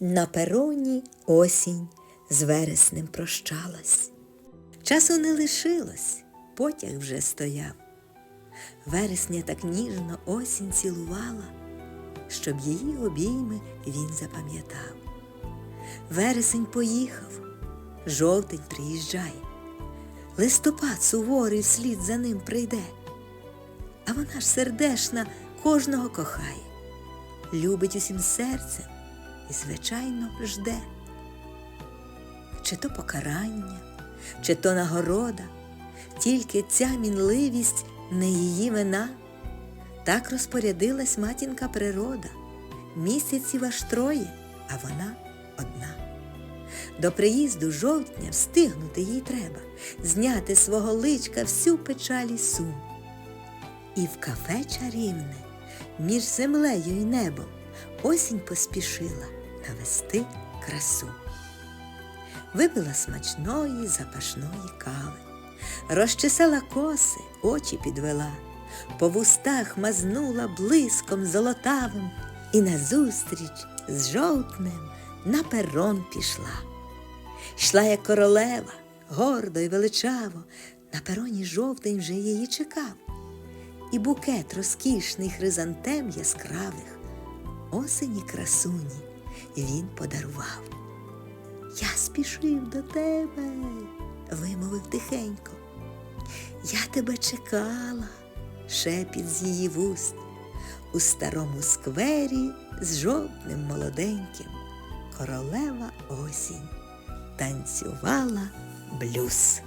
На пероні осінь з вереснем прощалась. Часу не лишилось, потяг вже стояв. Вересня так ніжно осінь цілувала, щоб її обійми він запам'ятав. Вересень поїхав, жовтень приїжджає, листопад суворий вслід за ним прийде, а вона ж сердешна кожного кохає, любить усім серцем і, звичайно, жде. Чи то покарання, чи то нагорода, тільки ця мінливість не її вина. Так розпорядилась матінка природа, місяців аж троє, а вона одна. До приїзду жовтня встигнути їй треба, зняти свого личка всю печаль і сум. І в кафе чарівне, між землею й небом, осінь поспішила навести красу. Випила смачної запашної кави, розчесала коси, очі підвела, по вустах мазнула блиском золотавим. І назустріч з жовтнем на перон пішла. Йшла як королева, гордо й величаво, на пероні жовтень вже її чекав, і букет розкішний хризантем яскравих, осені красуні він подарував. Я спішив до тебе, вимовив тихенько. Я тебе чекала, шепіт з її вуст, у старому сквері з жовтним молоденьким королева осінь танцювала блюз.